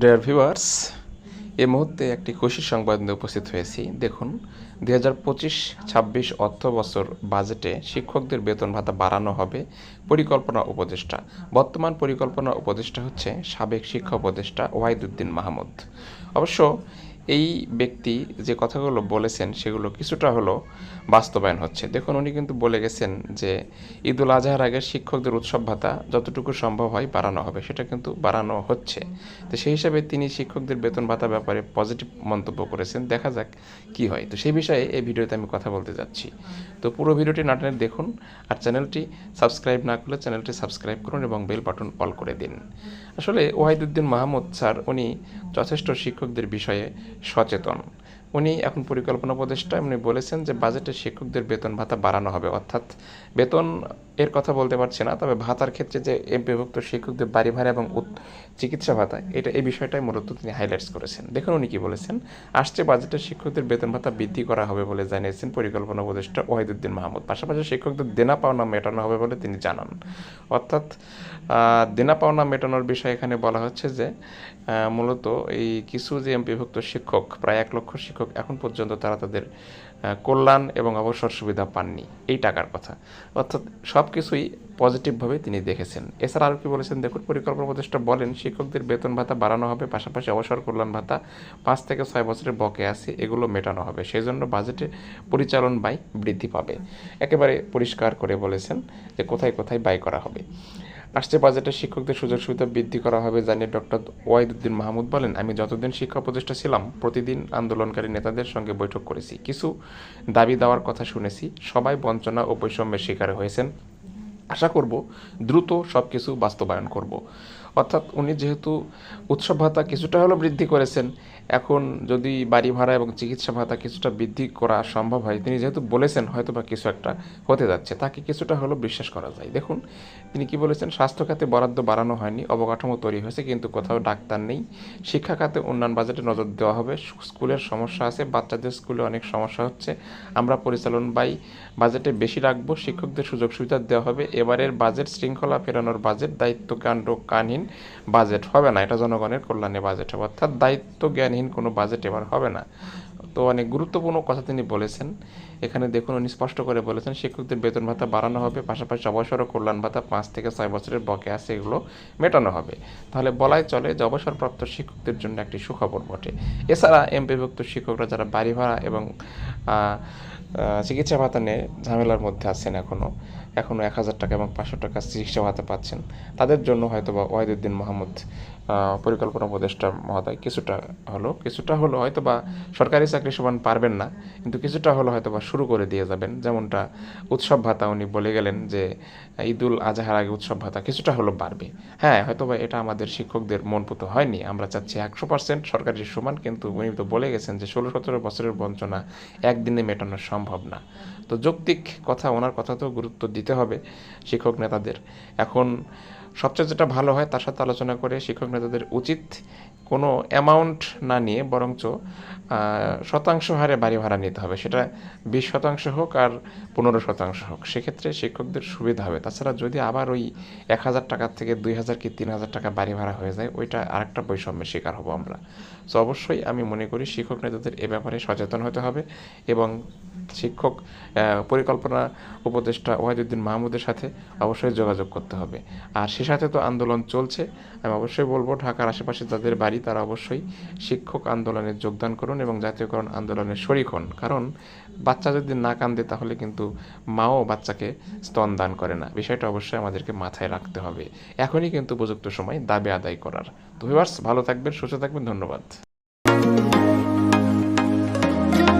Dear viewers এই মুহূর্তে একটি খুশির সংবাদ নিয়ে উপস্থিত হয়েছি। দেখুন, দুই হাজার পঁচিশ, ছাব্বিশ অর্থ বছর বাজেটে শিক্ষকদের বেতন ভাতা বাড়ানো হবে পরিকল্পনা উপদেষ্টা। বর্তমান পরিকল্পনা উপদেষ্টা হচ্ছে সাবেক শিক্ষা উপদেষ্টা ওয়াহিদুদ্দিন মাহমুদ। অবশ্য এই ব্যক্তি যে কথাগুলো বলেছেন সেগুলো কিছুটা হলো বাস্তবায়ন হচ্ছে। দেখুন, উনি কিন্তু বলে গেছেন যে ঈদুল আজহার আগে শিক্ষকদের উৎসব ভাতা যতটুকু সম্ভব হয় বাড়ানো হবে, সেটা কিন্তু বাড়ানো হচ্ছে। তো সেই হিসাবে তিনি শিক্ষকদের বেতন ভাতা ব্যাপারে পজিটিভ মন্তব্য করেছেন। দেখা যাক কি হয়। তো সেই বিষয়ে এই ভিডিওতে আমি কথা বলতে যাচ্ছি। তো পুরো ভিডিওটি নাটনে দেখুন আর চ্যানেলটি সাবস্ক্রাইব না করলে চ্যানেলটি সাবস্ক্রাইব করুন এবং বেল বাটন অল করে দিন। আসলে ওয়াহিদুদ্দিন মাহমুদ স্যার, উনি যথেষ্ট শিক্ষকদের বিষয়ে সচেতন। উনি এখন পরিকল্পনা উপদেষ্টা, উনি বলেছেন যে, বাজেটে শিক্ষকদের বেতন ভাতা বাড়ানো হবে। অর্থাৎ বেতন এর কথা বলতে পারছি না, তবে ভাতার ক্ষেত্রে যে এমপিভুক্ত শিক্ষকদের বাড়ি ভাড়া এবং চিকিৎসা ভাতা, এটা এই বিষয়টাই মূলত তিনি হাইলাইটস করেছেন। দেখুন উনি কি বলেছেন, আসছে বাজেটে শিক্ষকদের বেতন ভাতা বৃদ্ধি করা হবে বলে জানিয়েছেন পরিকল্পনা উপদেষ্টা ওয়াহিদুদ্দিন মাহমুদ। পাশাপাশি শিক্ষকদের দেনা পাওনা মেটানো হবে বলে তিনি জানান। অর্থাৎ দেনা পাওনা মেটানোর বিষয়ে এখানে বলা হচ্ছে যে মূলত এই কিছু যে এমপিভুক্ত শিক্ষক, প্রায় এক লক্ষ শিক্ষক এখন পর্যন্ত তারা তাদের কল্যাণ এবং অবসর সুবিধা পাননি। এই টাকার কথা। অর্থাৎ সব কিছুই পজিটিভভাবে তিনি দেখেছেন। এছাড়া আরও কি বলেছেন? দেখুন, পরিকল্পনা উপদেষ্টা বলেন, শিক্ষকদের বেতন ভাতা বাড়ানো হবে, পাশাপাশি অবসর কল্যাণ ভাতা পাঁচ থেকে ছয় বছরের বকে আছে, এগুলো মেটানো হবে। সেই জন্য বাজেটে পরিচালন ব্যয় বৃদ্ধি পাবে। একেবারে পরিষ্কার করে বলেছেন যে কোথায় কোথায় ব্যয় করা হবে। আসছে বাজেটে শিক্ষকদের সুযোগ সুবিধা বৃদ্ধি করা হবে জানিয়ে ডক্টর ওয়াহিদুদ্দিন মাহমুদ বলেন, আমি যতদিন শিক্ষা উপদেষ্টা ছিলাম, প্রতিদিন আন্দোলনকারী নেতাদের সঙ্গে বৈঠক করেছি। কিছু দাবি দেওয়ার কথা শুনেছি। সবাই বঞ্চনা ও বৈষম্যের শিকার হয়েছেন। আশা করব দ্রুত সব কিছু বাস্তবায়ন করব। অর্থাৎ উনি যেহেতু উৎসব ভাতা কিছুটা হলেও বৃদ্ধি করেছেন, এখন যদি বাড়ি ভাড়া এবং চিকিৎসা ভাতা কিছুটা বৃদ্ধি করা সম্ভব হয়, তিনি যেহেতু বলেছেন হয়তো বা কিছু একটা হতে যাচ্ছে, তাকে কিছুটা হলেও বিশ্বাস করা যায়। দেখুন, তিনি কি বলেছেন? স্বাস্থ্য খাতে বরাদ্দ বাড়ানো হয়নি, অবকাঠামো তৈরি হয়েছে, কিন্তু কোথাও ডাক্তার নেই। শিক্ষা খাতে উন্নয়ন বাজেটে নজর দেওয়া হবে স্কুলের সমস্যা আছে, বাচ্চাদের স্কুলে অনেক সমস্যা হচ্ছে। আমরা পরিচালন বাই বাজেটে বেশি রাখব, শিক্ষকদের সুযোগ সুবিধা দেওয়া হবে। এবারের বাজেট শৃঙ্খলা ফেরানোর বাজেট, দায়িত্ব কাণ্ড কানহীন। বাজেট হবে না, এটা জনগণের কল্যাণে বাজেট হবে। অর্থাৎ দায়িত্ব জ্ঞানহীন কোনো বাজেট এবার হবে না। তো অনেক গুরুত্বপূর্ণ কথা তিনি বলেছেন। এখানে দেখুন, উনি স্পষ্ট করে বলেছেন শিক্ষকদের বেতন ভাতা বাড়ানো হবে, পাশাপাশি অবসর ও কল্যাণ ভাতা পাঁচ থেকে ছয় বছরের বকে আছে এগুলো মেটানো হবে। তাহলে বলাই চলে যে অবসরপ্রাপ্ত শিক্ষকদের জন্য একটি সুখবর বটে। এছাড়া এমপিভুক্ত শিক্ষকরা যারা বাড়ি ভাড়া এবং চিকিৎসা ভাতা নিয়ে ঝামেলার মধ্যে আছেন এখনও এখনও এক হাজার টাকা এবং পাঁচশো টাকা চিকিৎসা ভাতা পাচ্ছেন। তাদের জন্য হয়তো বা ওয়াহিদুদ্দিন মাহমুদ আহ, পরিকল্পনা উপদেষ্টা মহোদয় কিছুটা হলো কিছুটা হলো হয়তো বা সরকারি চাকরি সমান পারবেন না কিন্তু কিছুটা হলো হয়তো বা শুরু করে দিয়ে যাবেন। যেমনটা উৎসব ভাতা উনি বলে গেলেন যে ঈদুল আজহার আগে উৎসব ভাতা কিছুটা হলো বাড়বে। হ্যাঁ হয়তো বা এটা আমাদের শিক্ষকদের মনপুত হয়নি। আমরা চাচ্ছি একশো পার্সেন্ট সরকারি সমান কিন্তু উনি তো বলে গেছেন যে ষোলো সতেরো বছরের বঞ্চনা একদিনে মেটানো সম্ভব না। তো যৌক্তিক কথা, ওনার কথা তো গুরুত্ব দিতে হবে শিক্ষক নেতাদের। এখন সবচেয়ে যেটা ভালো হয়, তার সাথে আলোচনা করে শিক্ষক নেতাদের উচিত কোনো অ্যামাউন্ট না নিয়ে বরঞ্চ শতাংশ হারে বাড়ি ভাড়া নিতে হবে। সেটা বিশ শতাংশ হোক আর পনেরো শতাংশ হোক। সেক্ষেত্রে শিক্ষকদের সুবিধা হবে। তাছাড়া যদি আবার ওই এক হাজার টাকার থেকে দুই হাজার কি তিন হাজার টাকা বাড়ি ভাড়া হয়ে যায়, ওইটা আরেকটা বৈষম্যের শিকার হব আমরা। তো অবশ্যই আমি মনে করি শিক্ষক নেতাদের এ ব্যাপারে সচেতন হতে হবে এবং শিক্ষক পরিকল্পনা উপদেষ্টা ওয়াহিদুদ্দিন মাহমুদের সাথে অবশ্যই যোগাযোগ করতে হবে। আর সে সাথে তো আন্দোলন চলছে। আমি অবশ্যই বলব, ঢাকার আশেপাশে যাদের বাড়ি, তারা অবশ্যই শিক্ষক আন্দোলনে যোগদান করুন এবং জাতীয়করণ আন্দোলনে শরিক হন। কারণ বাচ্চা যদি না কান্দে, তাহলে কিন্তু মাও বাচ্চাকে স্তন দান করে না। বিষয়টা অবশ্যই আমাদেরকে মাথায় রাখতে হবে। এখনই কিন্তু উপযুক্ত সময় দাবি আদায় করার। তো ভিউয়ার্স, ভালো থাকবেন, সুস্থ থাকবেন, ধন্যবাদ।